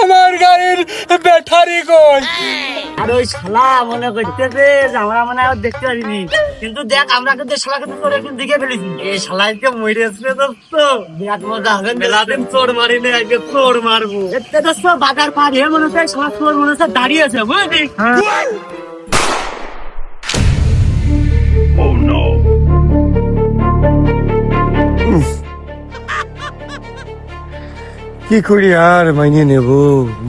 আমার গাড়ির ব্যাটারি কই? আর ওই শালা মনে করতেছে যে আমরা মনে হয় আর দেখতে পারিনি। কিন্তু দেখ আমরা কিন্তু শালা কিন্তু তোর একদিন দেখে ফেলেছি। এই শালাকে মরেছে দোস্ত। দেখ মজা হবে মেলাদিন চোর মারিনি আজকে চোর মারবো। এতে দোস্ত বাজার পার হয়ে মনে হচ্ছে শালা চোর মনে হচ্ছে দাঁড়িয়েছে বুঝলি? কি করি আর মাইনে নেব?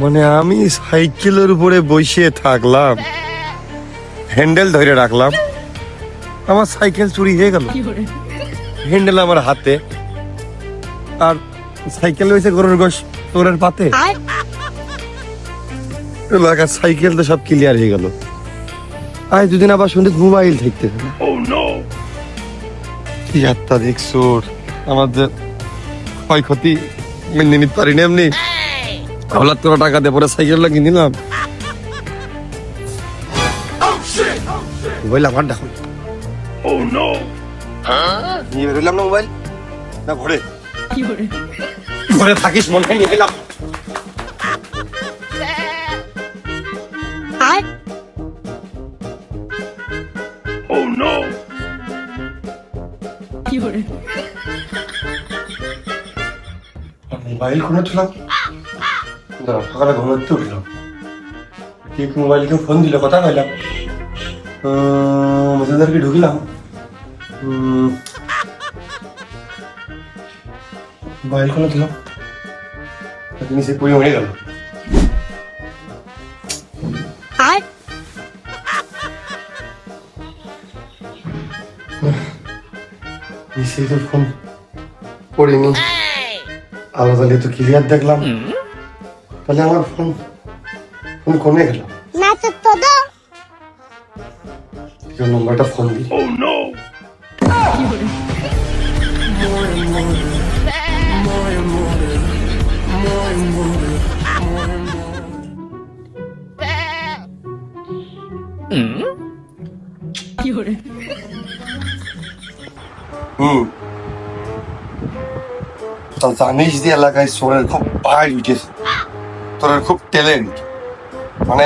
মানে আমি সাইকেলের উপরে বসে থাকলাম। হ্যান্ডেল ধরে রাখলাম। আমার সাইকেল চুরি হয়ে গেল। হ্যান্ডেল আমার হাতে। আর সাইকেল হয়েছে গরুর গোশ তোরের পাতে। এলাকার সাইকেল তো সব ক্লিয়ার হয়ে গেল। আজ দুদিন আবার শুনতে মোবাইল থাকতে কি যাত্রা দেখছ আমাদের ক্ষয়ক্ষতি মেনে নিতে পারিনি এমনি। হলাৎ করে টাকা দিয়ে পরে সাইকেলটা কিনে নিলাম। মোবাইল আমার দেখো। নিয়ে বেরোলাম না মোবাইল? না ঘরে। ঘরে থাকিস মনে নিয়ে গেলাম। মোবাইল কোনো ছিলাম দাঁড়া সকালে ঘুমাতে উঠলাম। ঠিক মোবাইলকে ফোন দিল কথা কইলাম। মেসেঞ্জারকে ঢুকিলাম। মোবাইল কোনো দিলাম নিচে পড়ে মরে গেল নিচে তো ফোন আলাদা তো ক্লিয়ার দেখলাম। তাহলে আমার ফোন ফোন কমে গেল। না তো তো নম্বরটা ফোন দিই তা জানিস যে এলাকায় সোরের খুব পাহাড় উঠেছে। তোর খুব ট্যালেন্ট মানে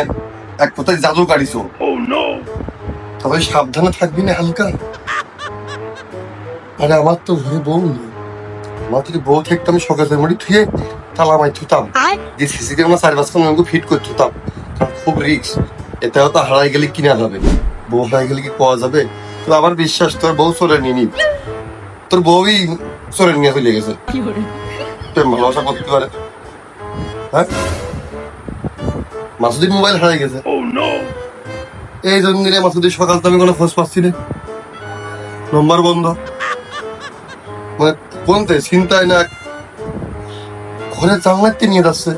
এক কোথায় জাদু কাটিস তবে সাবধানে থাকবি না হালকা। আরে আমার তো ঘরে বউ নেই। আমার যদি বউ থাকতো আমি সকালে তালা মাই থুতাম যে সিসি ক্যামেরা চার পাঁচটা আমাকে ফিট করে থুতাম কারণ খুব রিক্স এতেও তো হারাই গেলে কিনা যাবে বউ হারাই গেলে কি পাওয়া যাবে? তো আমার বিশ্বাস তোর বউ চলে নিয়ে নিবি তোর বউই চলে নিয়ে চলে গেছে। প্রেম ভালোবাসা করতে পারে। হ্যাঁ? মাসুদির মোবাইল হারিয়ে গেছে। এই জন্য রে মাসুদির সকাল তো আমি কোনো খোঁজ পাচ্ছি না। নম্বর বন্ধ। মানে বলতে চিন্তায় না ঘরে জানলাতে নিয়ে যাচ্ছে।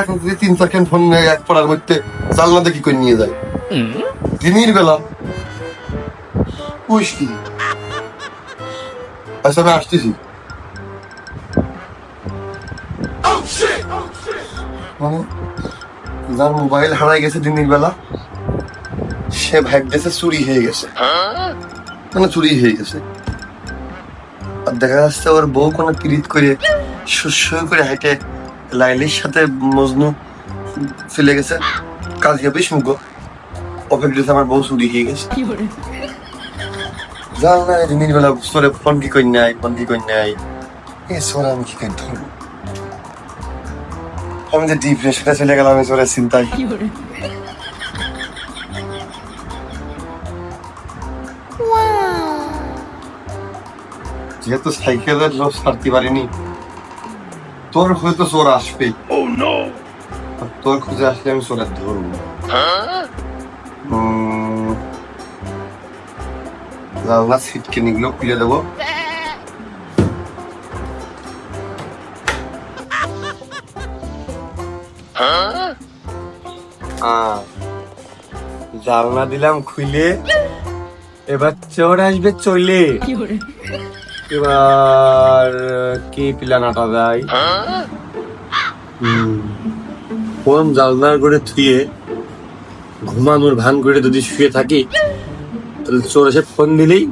এখন যদি তিন সেকেন্ড ফোন নিয়ে এক পাড়ার মধ্যে জানলাতে কি করে নিয়ে যায়। দিনের বেলা কি? আচ্ছা আমি আসতেছি। মানে যার মোবাইল হারাই গেছে দিনের বেলা সে ভাবতেছে চুরি হয়ে গেছে। মানে চুরি হয়ে গেছে। আর দেখা যাচ্ছে ওর বউ কোনো কিরিত করে সুস্ব করে হাইটে লাইলির সাথে মজনু চলে গেছে। কাজ হবে শুনব অপেক্ষা আমার বউ চুরি হয়ে গেছে। জান না দিনের বেলা সোরে ফোন কি করি নাই ফোন কি করি নাই? এ সোরে আমি কি করে ধরবো? আমি যে ডিপ্রেশনে চলে গেলাম আমি সোরে চিন্তায়। যেহেতু সাইকেলের লোক ছাড়তে পারিনি তোর হয়তো চোর আসবে আর তোর খুঁজে আসলে আমি চোরের ধরবো। জানলা সিটকে নিগুলো খুলে দেবো। জানলা দিলাম খুলে। এবার চোর আসবে চলে। এবার কি প্ল্যান আটা যায় হুম, ফোন জানলার করে থুয়ে ঘুমানোর ভান করে যদি শুয়ে থাকি তাহলে চোর এসে ফোন দিলেই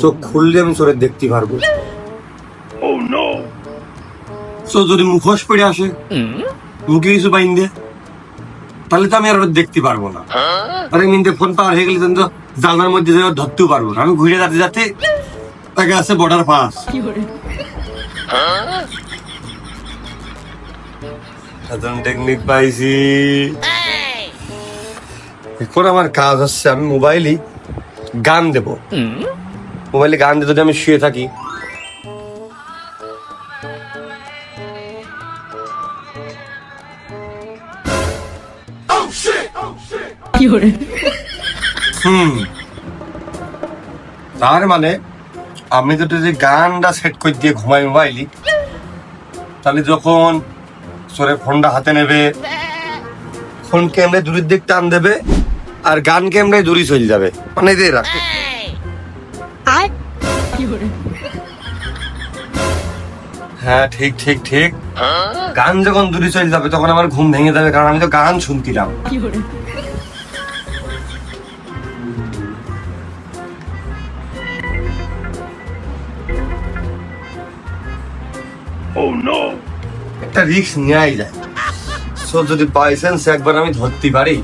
চোখ খুললে আমি চোরের দেখতে পারব। তো যদি মুখোশ পড়ে আসে মুখে কিছু বাইন দে তাহলে তো আমি আর দেখতে পারব না। আর মিনিটে ফোন পাওয়ার হয়ে গেলে তখন তো জানলার মধ্যে ধরতেও পারব না। আমি ঘুরে যাতে যাতে তাকে আছে বর্ডার পাস সাধারণ টেকনিক পাইছি। এখন আমার কাজ হচ্ছে আমি মোবাইলই গান দেব। মোবাইলে গান দিয়ে যদি আমি শুয়ে থাকি। হুম। তার মানে আমি যদি যে গানটা সেট করে দিয়ে ঘুমাই মোবাইলি তাহলে যখন সরে ফোনটা হাতে নেবে ফোন ক্যামেরায় দূরের দিক টান দেবে আর গান ক্যামেরায় দূরে চলে যাবে। মানে দিয়ে রাখ হ্যাঁ ঠিক ঠিক ঠিক। গান যখন দূরে চলে যাবে তখন আমার ঘুম ভেঙে যাবে কারণ আমি তো গান শুনছিলাম। একটা রিস্ক নেওয়াই যায়। সো যদি বাই চান্স একবার আমি ধরতে পারি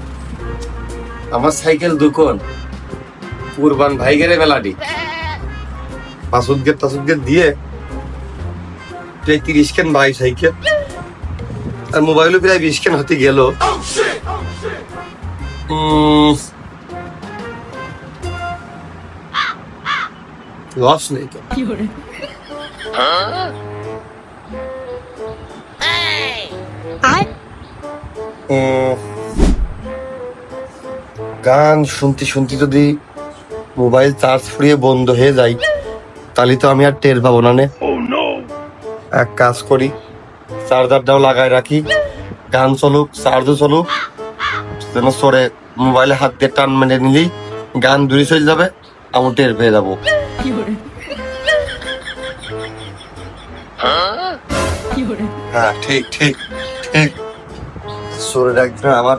আমার সাইকেল দুকন কুরবান ভাই গেলে মেলাটি। পাঁচুদ গেট টাসুদ গেট দিয়ে প্রায় তিরিশ কেন ভাই সাইকেল। আর মোবাইলও প্রায় বিশ কেন হতে গেল। লস নেই তো। উম, গান শুনতে শুনতে যদি মোবাইল চার্জ ফুরিয়ে বন্ধ হয়ে যায় তাহলে তো আমি আর টের পাবো না নে। এক কাজ করি চার্জারটাও লাগায় রাখি গান চলুক চার্জও চলুক যেন সরে মোবাইলে হাত দিয়ে টান মেনে নিলেই গান দূরে চলে যাবে আমি টের পেয়ে যাব। হ্যাঁ ঠিক ঠিক ঠিক। সরে একদিন আমার।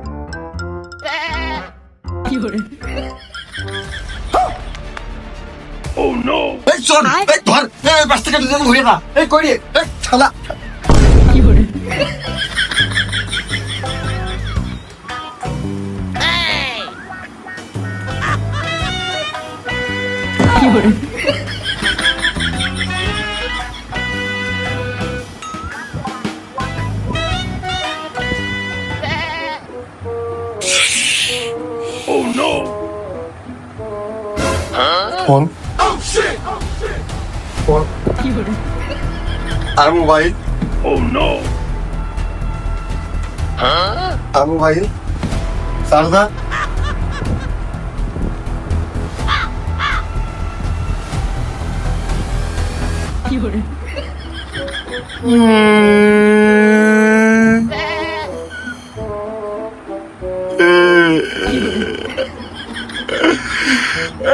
এই চল এই ধর এই বাস থেকে দুজন ঘুরে না। এই করি? এই ছালা ফোন ফোন। আর মোবাইল। আর মোবাইল। চার্জার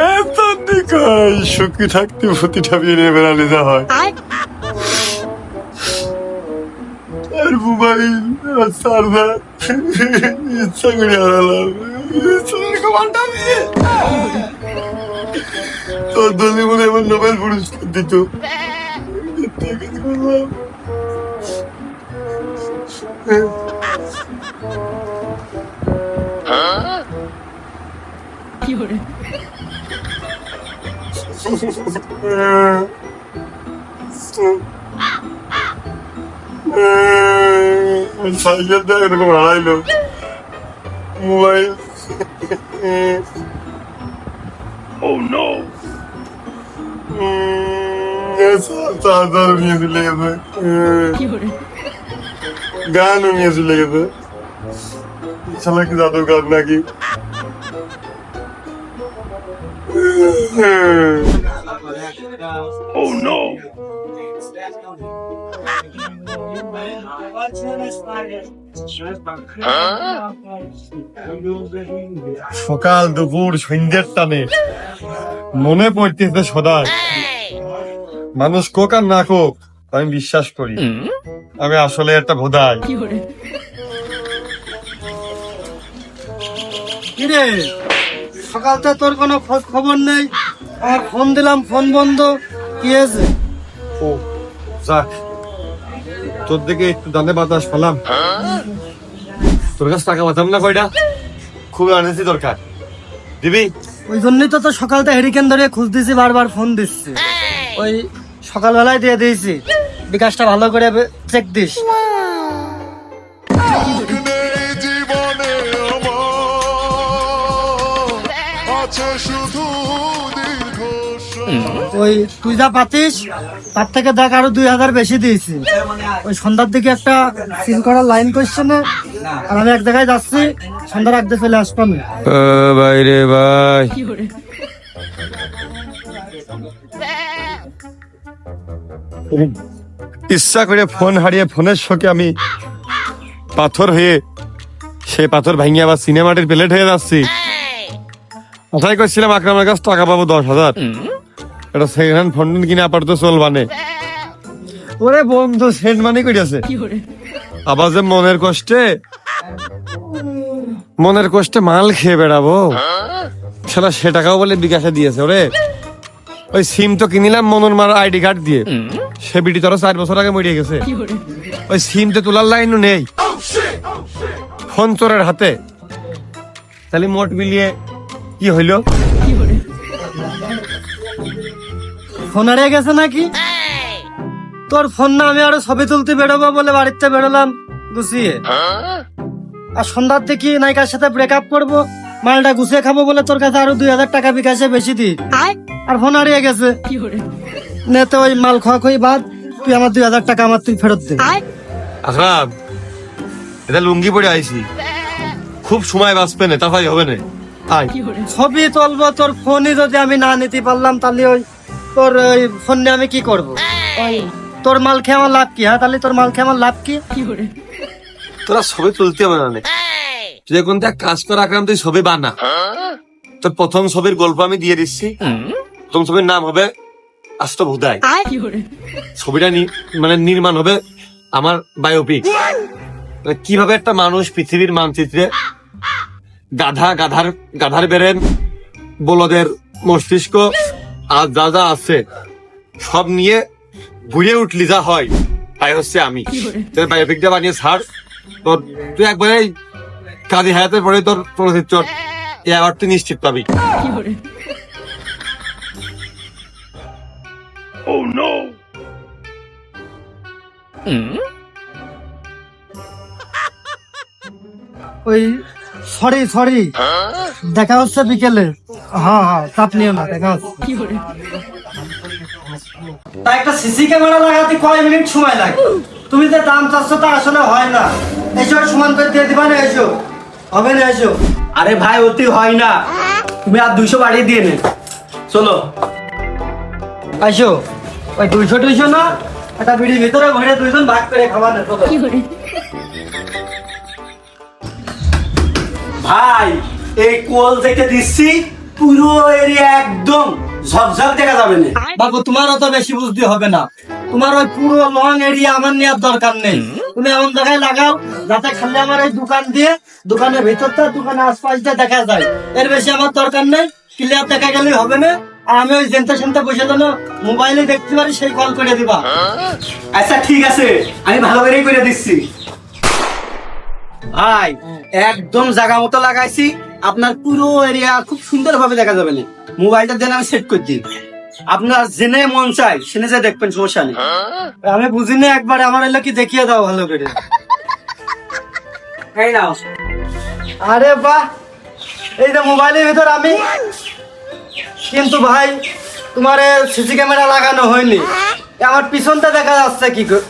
এত দিকাই সুখী থাকতে ভূতিটা বেরিয়ে বেড়ালে যা হয়। আর? মোবাইল আর চার্জার ইচ্ছা করে হারালাম তোর দলে মনে আমার নোবেল পুরস্কার দিত। আছে করলাম সাইকেলটা এরকম হারাইলো মোবাইল চার্জার নিয়ে চলে গেছে গানও নিয়ে চলে গেছে শালা কি জাদু গান নাকি Oh no! সকাল দুপুর সন্ধ্যের টানে। মনে পড়তেছে সদা মানুষ কোক আর না কোক আমি বিশ্বাস করি। আমি আসলে একটা ভোদাই। কিরে? সকালতে তোর কোনো খোঁজ খবর নেই? আর ফোন দিলাম ফোন বন্ধ। কি হয়েছে? ও যাক। তোর দিকে একটু দানে বাতাস পেলাম। তোর কাছে টাকা পাতাম না কয়টা? খুব আনেছি দরকার। দিবি? ওই জন্যই তো তো সকালতে হেরিকেন ধরে খুঁজ দিছি বারবার ফোন দিচ্ছি। ওই সকালবেলায় দিয়ে দিয়েছি। বিকাশটা ভালো করে চেক দিস। আছে শুধু দীর্ঘশ্বাস ওই তুই যা পাতিস তার থেকে দেখ আরও দুই হাজার বেশি দিয়েছি। ওই সন্ধ্যার দিকে একটা সিল করার লাইন কোয়েশ্চেন আর আমি এক জায়গায় যাচ্ছি সন্ধ্যার আগে ফেলে আসব আমি। ভাই রে ভাই। ইচ্ছা করে ফোন হারিয়ে ফোনের শোকে আমি পাথর হয়ে সে পাথর ভাঙিয়ে আবার সিনেমাটির প্লেট হয়ে যাচ্ছি। কথাই করছিলাম আকরামের কাছে টাকা পাবো দশ হাজার। এটা সেকেন্ড হ্যান্ড ফোন কিনে আপাতত চলবানে। ওরে বন্ধু সেন্ট মানি করিয়াছে আবার যে মনের কষ্টে মনের কষ্টে মাল খেয়ে বেড়াবো। শালা সে টাকাও বলে বিকাশে দিয়েছে ওরে। ওই সিম তো কিনিলাম মনন মার আইডি কার্ড দিয়ে। সে বিটি তোর চার বছর আগে মরিয়ে গেছে। ওই সিম তো তোলার লাইনও নেই। ফোন চোরের হাতে। তাহলে মোট মিলিয়ে কি হইল? ফোন হারিয়ে গেছে নাকি? তোর ফোন না আমি আরও ছবি তুলতে বেরোবো বলে বাড়িতে বেরোলাম গুছিয়ে। আর সন্ধ্যার দিকে নায়িকার সাথে ব্রেকআপ করব মালটা গুছিয়ে খাব বলে তোর কাছে আরও দুই হাজার টাকা বিকাশে বেশি দি আর ফোন হারিয়ে গেছে। নে তো ওই মাল খাওয়া খাই বাদ তুই আমার দুই হাজার টাকা আমার তুই ফেরত দে। আকরাম এটা লুঙ্গি পরে আইছি। খুব সময় বাঁচবে না তাহলে হবে না। আয় ছবি তুলবো তোর ফোনই যদি আমি না নিতে পারলাম তাহলে ওই তোর ওই ফোন নিয়ে আমি কি করব? তোর মাল খেয়ে আমার লাভ কি হ্যাঁ? তাহলে তোর মাল খেয়ে আমার লাভ কি? তোরা ছবি তুলতে হবে না নে। যে কোন এক কাজ কর আকরাম তুই ছবি বানা। তোর প্রথম ছবির গল্প আমি দিয়ে দিচ্ছি। প্রথম ছবির নাম হবে আস্ত ভুদাই। ছবিটা নি- মানে নির্মাণ হবে আমার বায়োপিক কীভাবে একটা মানুষ পৃথিবীর মানচিত্রে গাধা গাধার গাধার বেরেন বলদের মস্তিষ্ক আর যা যা আছে সব নিয়ে ঘুরে উঠলি যা হয়। তাই হচ্ছে আমি। তোর বায়োপিকটা বানিয়ে ছাড়। তোর তুই একবারে কাজী হায়াতের পরে তোর চলচ্চিত্র এই অ্যাওয়ার্ড তুই নিশ্চিত পাবি। ওই সরি সরি। দেখা হচ্ছে বিকেলে। হ্যাঁ হ্যাঁ চাপ নিও না, দেখা হচ্ছে। তা একটা সিসি ক্যামেরা লাগাতে কয় মিনিট সময় লাগে? তুমি যে দাম চাচ্ছ তা আসলে হয় না। এসো, সমান করে দিয়ে দিবা না, এসো। হবে না, এসো। আরে ভাই, অতি হয় না। তুমি আর দুইশো বাড়িয়ে দিয়ে নে। চলো। আসো ওই দুইশো দুইশো না? একটা বিড়ির ভিতরে ঘুরে দুইজন ভাগ করে খাবার না, চলো। ভাই এই কোল থেকে দিচ্ছি পুরো এরিয়া একদম ঝকঝক দেখা যাবে না। বাবু তোমার অত বেশি বুঝতে হবে না। তোমার ওই পুরো লং এরিয়া আমার নেওয়ার দরকার নেই। তুমি এমন জায়গায় লাগাও যাতে খালি আমার এই দোকান দিয়ে দোকানের ভিতরটা দোকানের আশপাশটা দেখা যায়। এর বেশি আমার দরকার নেই। ক্লিয়ার দেখা গেলে হবে না। আর আমি ওই জেনতে সেনতে বসে যেন মোবাইলে দেখতে পারি সেই কল করে দিবা। আচ্ছা ঠিক আছে। আমি ভালো করেই করে দিচ্ছি। ভাই একদম জায়গা মতো লাগাইছি আপনার পুরো এরিয়া খুব সুন্দর ভাবে দেখা যাবে না। মোবাইলটা দেন আমি সেট করে দিই। আপনার জেনে মন চাই সেনে যে দেখবেন সমস্যা নেই। আমি বুঝিনি একবার আমার এলো কি দেখিয়ে দাও ভালো করে। এই নাও। আরে বাহ! এই যে মোবাইলের ভিতর আমি। কিন্তু ভাই তোমার সিসি ক্যামেরা লাগানো হয়নি। আমার পিছনটা দেখা যাচ্ছে কি করে-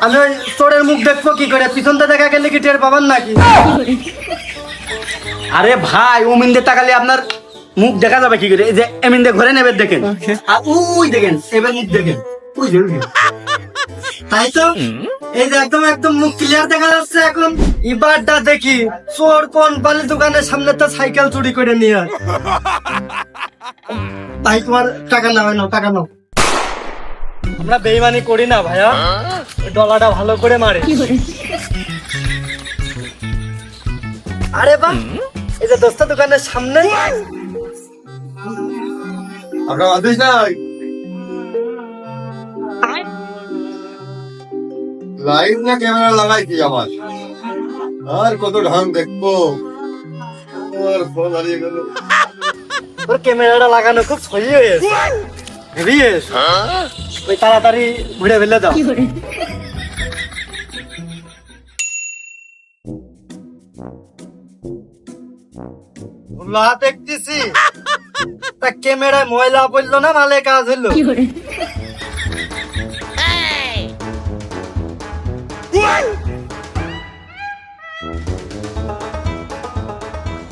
আমি ওই চোরের মুখ দেখব কি করে? পিছনটা দেখা গেলে কি টের পাবেন নাকি? আরে ভাই ওমিন্দে তাকালে আপনার মুখ দেখা যাবে কি করে? এই যে এমিন্দে ঘরে নেবে দেখেন। আর উই দেখেন এবার মুখ দেখেন। তাই তো? এই যে একদম একদম মুখ ক্লিয়ার দেখা যাচ্ছে এখন। এবারটা দেখি চোর কোন পালি দোকানের সামনে তো সাইকেল চুরি করে নিয়ে তাই তোমার টাকা নাও নাও টাকা নাও। আমরা বেইমানি করি না ভাইয়া। ডলাটা ভালো করে মারে। আরে বাহ! এই যে দোস্ত দোকানের সামনে। আদেশ নাই। লাইট না ক্যামেরা লাগাই কি আমার? আর কত ঢং দেখব। আমার ফোন হারিয়ে গেল। তোর ক্যামেরাটা লাগানো খুব সহি হয়েছে ওই তাড়াতাড়ি ঘুরে ফেলে দাও। লা দেখতেছি। তা ক্যামেরায় ময়লা পড়ল না মালে কাজ হলো।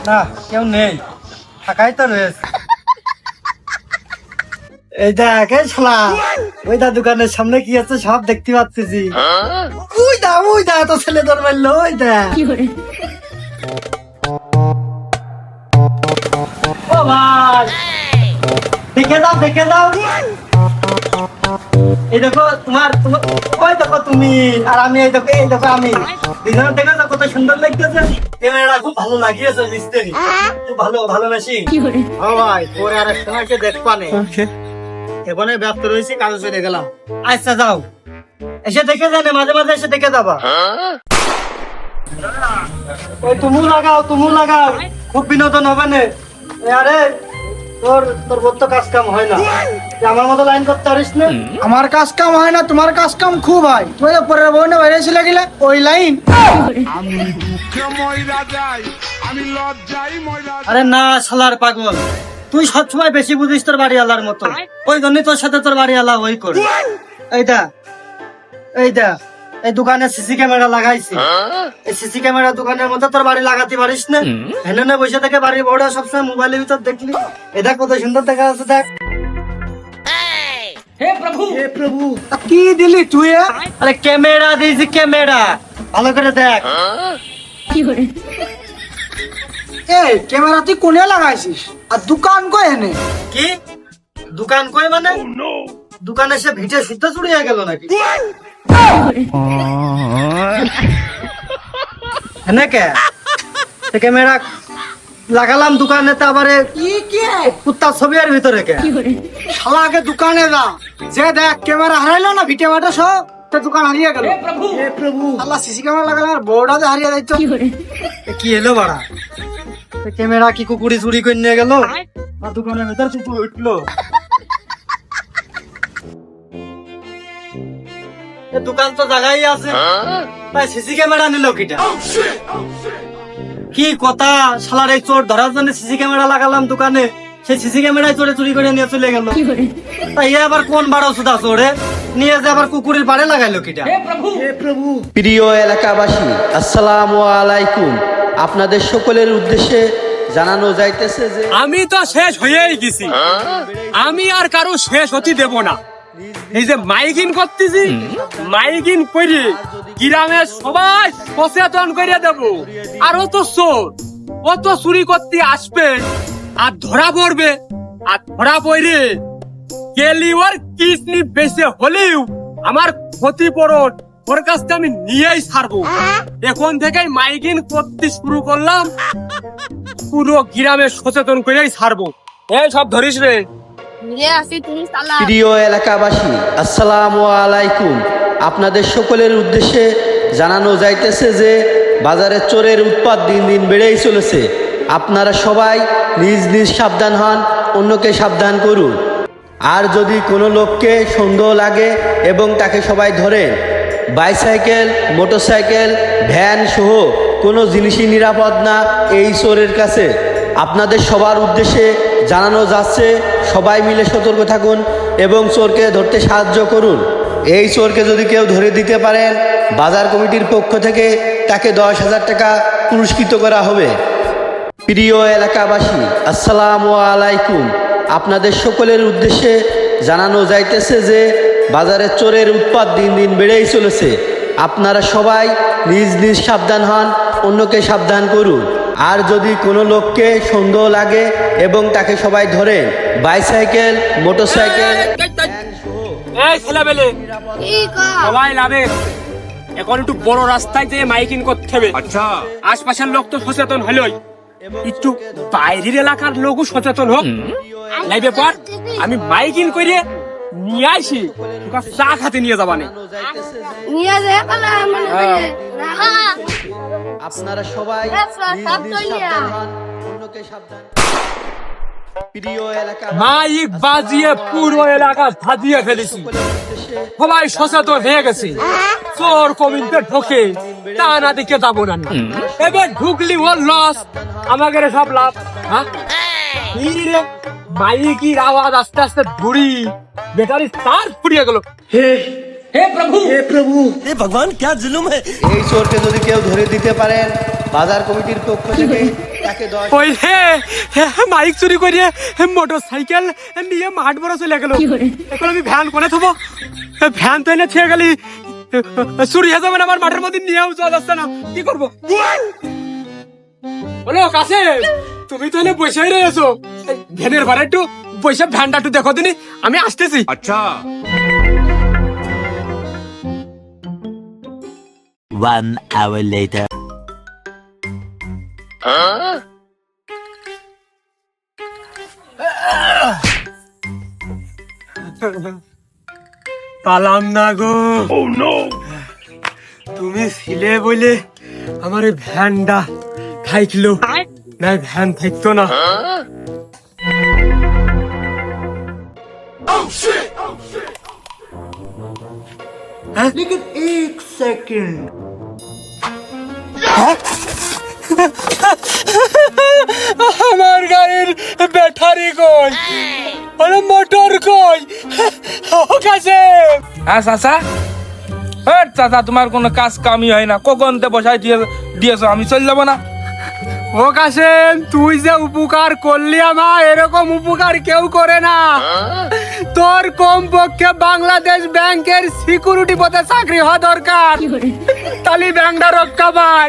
না কেউ নেই। ফাঁকাই তো রয়েছে। এই দেখ এই শালা। ওই দা দোকানের সামনে কি আছে সব দেখতে পাচ্ছি ওই দা ওই দা তো ছেলে তোর মারলো ওই দা। ও ভাই। দেখে দাও দেখে দাও। এই দেখো তোমার ওই দেখো তুমি আর আমি এই দেখো এই দেখো আমি। দুজনের দেখো তো কত সুন্দর লাগতেছে। ক্যামেরাটা খুব ভালো লাগিয়েছে মিস্ত্রি খুব ভালো ভালো মেশিন ও ভাই পরে আর সময়কে দেখবা নে। এখানে ব্যস্ত রয়েছি কাজে চলে গেলাম। আচ্ছা যাও। এসে দেখে জানে মাঝে মাঝে এসে দেখে যাবা। ওই তুমু লাগাও তুমু লাগাও খুব বিনোদন হবে না। আরে তোর তোর বোধ তো কাজ কাম হয় না। আমার মতো লাইন করতে পারিস না? আমার কাজ কাম হয় না তোমার কাজ কাম খুব হয়। তুমি তো পরের বউনে বাইরে ছিল গেলে ওই লাইন। আরে না শালার পাগল। তুই সবসময় বেশি বুঝিস তোর বাড়ি আলার মতো ওই জন্যই তোর সাথে তোর বাড়ি আলা ওই করে। এইটা এইটা এই দোকানে সিসি ক্যামেরা লাগাইছি। এই সিসি ক্যামেরা দোকানের মধ্যে তোর বাড়ি লাগাতে পারিস না? হেনে বসে থেকে বাড়ির বউটা সবসময় মোবাইলের ভিতর দেখলি। এটা কত সুন্দর দেখা যাচ্ছে দেখ। তা কি দিলি তুই আরে ক্যামেরা দিয়েছি ক্যামেরা। ভালো করে দেখ। এই ক্যামেরা তুই কোনে লাগাইছিস? আর দোকান কই এনে? কি? দোকান কই মানে? দোকানে সে ভিটে সুদ্ধ চুড়িয়ে গেল নাকি? হ্যাঁ কে? ক্যামেরা লাগালাম দোকানে তো আবার কি কি? কুত্তার ছবি আর ভিতরে কে? শালা আগে দোকানে যা। যে দেখ ক্যামেরা হারাইলো না ভিটে মাটা সব তো দোকান হারিয়ে গেল। হে প্রভু! আল্লাহ সিসি ক্যামেরা লাগালে আর বউটা যে হারিয়ে যাইতো। এ কি এলো বাড়া? ক্যামেরা কি কুকুরি চুরি করে নিয়ে গেল? আর দোকানের ভেতর চুপু উঠল। দোকান তো জায়গায় আছে। তাই সিসি ক্যামেরা নিল কিটা? কি কথা? শালার এই চোর ধরার জন্য সিসি ক্যামেরা লাগালাম দোকানে। সেই সিসি ক্যামেরায় চোরে চুরি করে নিয়ে চলে গেল। তাই আবার কোন বারো সুদা চোরে? নিয়ে যে আবার কুকুরের পাড়ে লাগাইলো কিটা? প্রিয় এলাকাবাসী আসসালামু আলাইকুম। আপনাদের সকলের উদ্দেশ্যে জানানো যাইতেছে যে আমি তো শেষ হয়েই গেছি। আমি আর কারও শেষ হতে দেব না। এই যে মাইকিং করতেছি মাইকিং করে গ্রামের সবাই সচেতন করে দেব। আর ও তো চোর ও তো চুরি করতে আসবে। আর ধরা পড়বে। আর ধরা পড়ে গেলি ওর কিডনি বেঁচে হলেও আমার ক্ষতিপূরণ ওর কাছ থেকে আমি নিয়েই ছাড়বো। এখন থেকেই মাইকিং করতে শুরু করলাম পুরো গ্রামে সচেতন করেই ছাড়বো। এই সব ধরিস রে। মিলে আসি তুমি সালা প্রিয় এলাকাবাসী আসসালামু আলাইকুম। আপনাদের সকলের উদ্দেশ্যে জানানো যাইতেছে যে বাজারে চোরের উৎপাদ দিন দিন বেড়েই চলেছে। আপনারা সবাই নিজ নিজ সাবধান হন, অন্যকে সাবধান করুন। আর যদি কোনো লোককে সন্দেহ লাগে এবং তাকে সবাই ধরেন, বাইসাইকেল, মোটরসাইকেল, ভ্যান সহ কোনো জিনিসই নিরাপদ না এই চোরের কাছে। আপনাদের সবার উদ্দেশ্যে জানানো যাচ্ছে, সবাই মিলে সতর্ক থাকুন এবং চোরকে ধরতে সাহায্য করুন। এই চোরকে যদি কেউ ধরে দিতে পারেন, বাজার কমিটির পক্ষ থেকে তাকে দশ হাজার টাকা পুরস্কৃত করা হবে। প্রিয় এলাকাবাসী আসসালামু আলাইকুম। আপনাদের সকলের উদ্দেশ্যে জানানো যাইতেছে যে বাজারে চোরের উৎপাত দিন দিন বেড়েই চলেছে। আপনারা সবাই নিজ নিজ সাবধান হন অন্যকে সাবধান করুন। আর যদি কোনো লোককে সন্দেহ লাগে এবং তাকে সবাই ধরেন বাইসাইকেল মোটরসাইকেল এই ছেলেবেলে সবাই লাভে এখন একটু বড় রাস্তায় যেয়ে মাইকিং করতে হবে। আচ্ছা। আশপাশের লোক তো সচেতন হলোই। একটু বাইরের এলাকার লোকও সচেতন হোক। নাই পর আমি মাইকিং করে নিয়ে আসি তোকে চা খাতে নিয়ে যাবানে নিয়ে যায় মনে রাহা আপনারা সবাই নিজ সাবধান। মাইক বাজিয়ে পুরো এলাকা সাজিয়ে ফেলেছি। সবাই সচেতন হয়ে গেছে। চোর ঢোকে তা না দিকে যাব না। এবার ঢুকলি ওর লস। আমাদের সব লাভ। হ্যাঁ? রে মাইকির আওয়াজ আস্তে আস্তে ঘুরি। ব্যাটারি তার ফুরিয়ে গেল। হে হে প্রভু। হে প্রভু। এই চোরকে যদি কেউ ধরে দিতে পারেন বাজার কমিটির পক্ষ থেকে তাকে ওই মাইক চুরি করে মোটর সাইকেল নিয়ে মাঠ বড় চলে গেল। এখন আমি ভ্যান কোনে থবো? ভ্যান তো এনে ছেড়ে গেলি। চুরি হয়ে যাবে আমার মাঠের মধ্যে নিয়েও যাচ্ছে না। কি করব? হলো কাছে তুমি তো এনে বসে রয়েছো। ভ্যানের ভাড়া একটু বসে ভ্যানটা একটু দেখো দিনি আমি আসতেছি। আচ্ছা। One hour later. পালাম না গো। তুমি ছিলে বলে আমার এই ভ্যানটা থাকল না ভ্যান থাকতো না। আমার গাড়ির ব্যাটারি কই? আরে মোটর কই? ও কাছে। হ্যাঁ চাচা? হ্যাঁ চাচা তোমার কোনো কাজ কামই হয় না। কখনতে বসাই দিয়ে দিয়েছ আমি চলে যাব না। ও কাসেম তুই যে উপকার করলি আমার এরকম উপকার কেউ করে না। তোর কম পক্ষে বাংলাদেশ ব্যাংকের সিকিউরিটি পদে চাকরি হওয়া দরকার। তালি ব্যাংকটা রক্ষা পাই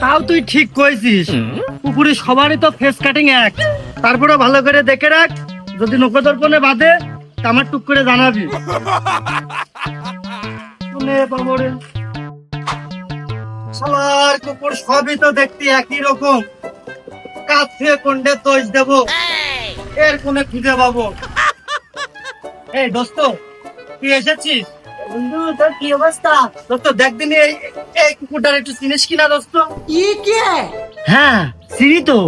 তাও তুই ঠিক কইছিস। পুকুরে সবারই তো ফেস কাটিং এক। তারপরে ভালো করে দেখে রাখ যদি নকদর্পণে বাদে আমার টুক করে জানাবি। শুনে বাবরে। সবার কুকুর সবই তো দেখতে একই রকম। কাছ থেকে কোনটা দোষ দেবো। এর কোনে খুঁজে পাবো। এই দোস্ত তুই এসেছিস? বন্ধু তোর কি অবস্থা? দোস্ত দেখ দিন এই কুকুরটার একটু চিনিস কিনা দোস্ত? হ্যাঁ চিনি তো।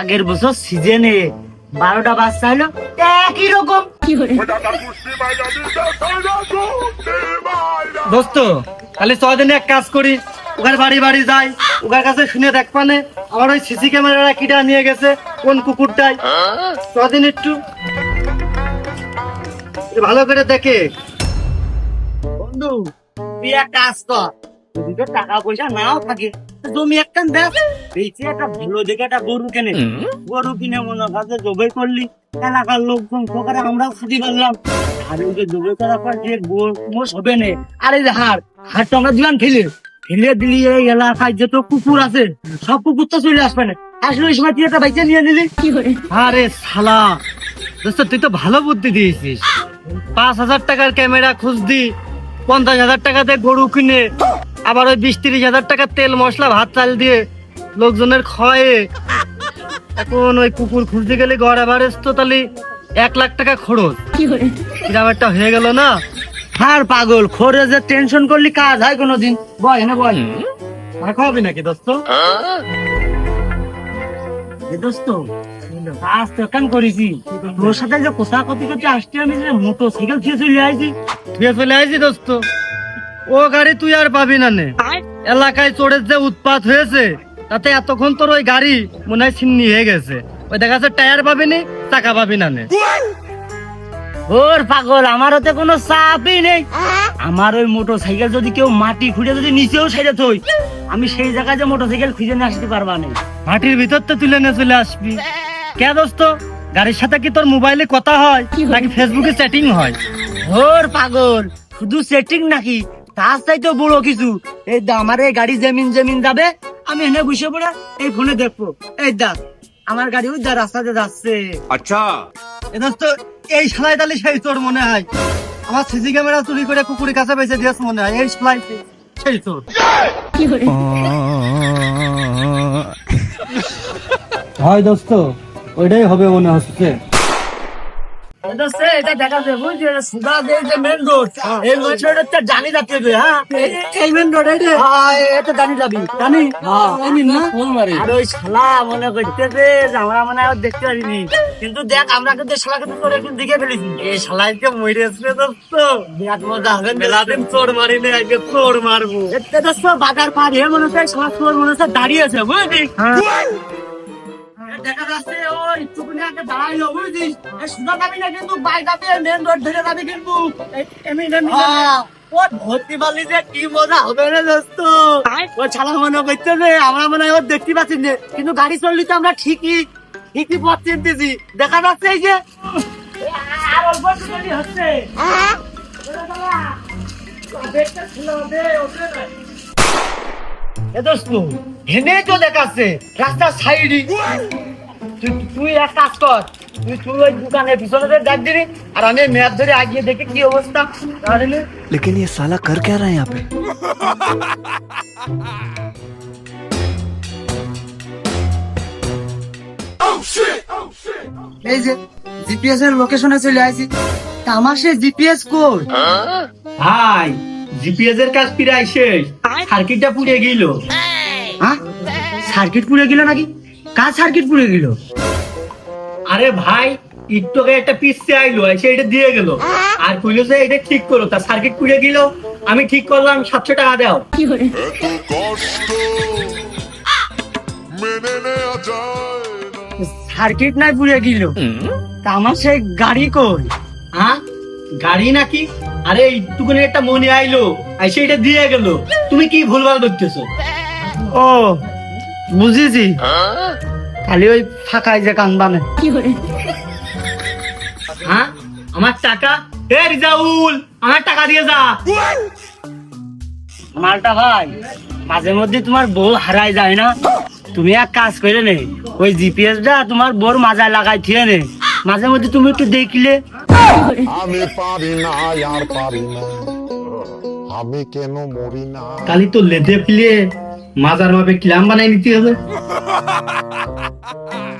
আগের বছর সিজনে বারোটা বাচ্চা হলো একই রকম। দোস্ত তাহলে ছদিনে এক কাজ করি। ওখানে বাড়ি বাড়ি যাই ওখার কাছে শুনে দেখ পানে আমার ওই সিসি ক্যামেরা কিটা নিয়ে গেছে কোন কুকুরটাই। ছদিন একটু। ভালো করে দেখে। বন্ধু তুই এক কাজ কর। যদি তোর টাকা পয়সা নাও থাকে জমি একটা দেখ। বেঁচে একটা ভালো দেখে একটা গরু কেনে। গরু কিনে মনে কাছে জবাই করলি এলাকার লোকজন সকালে আমরাও ছুটি করলাম আর ওই যে জবাই করার পর যে মোষ হবে না আর এই যে হাড় হাড়টা আমরা দিলাম ফেলে। ফেলে দিলি এই এলাকায় যত কুকুর আছে সব কুকুর তো চলে আসবে না। আসলে ওই সময় তুই একটা বাইকে নিয়ে নিলি। আরে শালা দোস্ত তুই তো ভালো বুদ্ধি দিয়েছিস। পাঁচ হাজার টাকার ক্যামেরা খুঁজদি পঞ্চাশ হাজার টাকাতে গরু কিনে, আবার ওই বিশ তিরিশ হাজার টাকার তেল, মশলা, ভাত, চাল দিয়ে লোকজনের খয়ে এখন ওই কুকুর খুঁজতে গেলে গড় এভারেজ তো তাহলে এক লাখ টাকা খরচ। একটা হয়ে গেল না? হার পাগল, খরে টেনশন করলি কাজ হয় কোনোদিন? বয় না বয়? আর খাওয়াবি নাকি দোস্ত? দোস্ত আজ তো কাম করেছি। তোর সাথে যে কোথা কতি করতে আসছি আমি যে মোটর সাইকেল ছুঁয়ে চলে আইছি। চলে আইছি দোস্ত। ও গাড়ি তুই আর পাবি না নে। এলাকায় চোরের যে উৎপাত হয়েছে তাতে এতক্ষণ তোর ওই গাড়ি মনে হয় ছিন্নি হয়ে গেছে। ওই দেখা যাচ্ছে টায়ার পাবিনি চাকা পাবি না নে। ওর পাগল আমার ওতে কোনো চাপই নেই। আমার ওই মোটর সাইকেল যদি কেউ মাটি খুঁড়ে যদি নিচেও সাইডে থই আমি সেই জায়গায় যে মোটর সাইকেল খুঁজে নিয়ে আসতে পারবা না। মাটির ভিতর তো তুলে নিয়ে চলে আসবি। কে দোস্ত গাড়ির সাথে কি তোর মোবাইলে কথা হয় নাকি ফেসবুকে চ্যাটিং হয়? ওর পাগল শুধু সেটিং নাকি? তার চাইতে বড় কিছু। এই দা আমার এই গাড়ি জমিন জমিন যাবে আমি এনে বসে পড়ে এই ফোনে দেখব। এই দা আমার গাড়ি ওই দা রাস্তাতে যাচ্ছে। এ দোস্ত এই সেলাই তালি সেই তোর মনে হয়? আমার সিসি ক্যামেরা চুরি করে কুকুরের কাছে বেঁচে দিয়েছ মনে হয়। এই সালাই সেই তোর। হয় দোস্ত, ওইটাই হবে মনে হচ্ছে। দেখতে পারিনি। কিন্তু দেখ আমরা কিন্তু শালা কিন্তু দেখে ফেলেছি। এই শালাকে মরেছে দোস্ত। দেখ মজা হবে। মেলাদিন চোর মারি নে আজকে চোর মারবো। এটা দোস্ত বাজার পার হে মনে হচ্ছে শালা চোর মনে হচ্ছে দাঁড়িয়ে আছে বুঝলি? দেখা যাচ্ছে ওই টুকুনি আগে দাঁড়াইলো বুঝছিস? এই যাবি না কিন্তু বাইক যাবি মেন রোড ধরে যাবি কিন্তু। এই এমনি এমনি ও পারলি যে কি মজা হবে রে দোস্ত। ও ছাড়া মনে করছে যে আমরা মনে হয় দেখতে পাচ্ছি না। কিন্তু গাড়ি চললি তো আমরা ঠিকই ঠিকই পথ চিনতেছি। দেখা যাচ্ছে এই যে। আর অল্প একটু হচ্ছে। এ দোস্ত হেনে তো দেখাচ্ছে রাস্তার সাইডে। তুই তুই এক কাজ কর তুই তুই ওই দোকানের পিছনে দিয়ে দেখ দিবি আর আমি ম্যাপ ধরে আগিয়ে দেখি কি অবস্থা তাহলে लेकिन ये साला कर क्या रहा है यहाँ पे এই যে জিপিএস এর লোকেশনে চলে আসি তা আমার সে জিপিএস কোড ভাই জিপিএস এর কাজ প্রায় শেষ সার্কিটটা পুড়ে গেল হ্যাঁ সার্কিট পুড়ে গেল নাকি কার সার্কিট পুড়ে গেল? আরে ভাই ইটটোকে একটা পিসে আইলো এসে এটা দিয়ে গেল। আর কইলো যে এটা ঠিক করো তা সার্কিট পুড়ে গেল আমি ঠিক করলাম সাতশো টাকা দাও। সার্কিট নাই পুড়ে গেল। তা আমার সেই গাড়ি কই? হ্যাঁ গাড়ি নাকি? আরে একটুখানি একটা মনে আইলো এসে এটা দিয়ে গেল। তুমি কি ভুলভাল দেখতেছো ও বুঝেছি। খালি ওই ফাঁকায় যে কান বানে হ্যাঁ? আমার টাকা? এ রিজাউল আমার টাকা দিয়ে যা। মালটা ভাই মাঝে মধ্যে তোমার বউ হারাই যায় না? তুমি এক কাজ করে নে ওই জিপিএসটা তোমার বউর মাজায় লাগাই থিয়ে নে। মাঝে মধ্যে তুমি একটু দেখলে। আমি পারি না আর পারি না। আমি কেন মরি না? কালি তো লেদে ফিলে মাজার ভাবে ক্লাম বানাই নিতে হবে?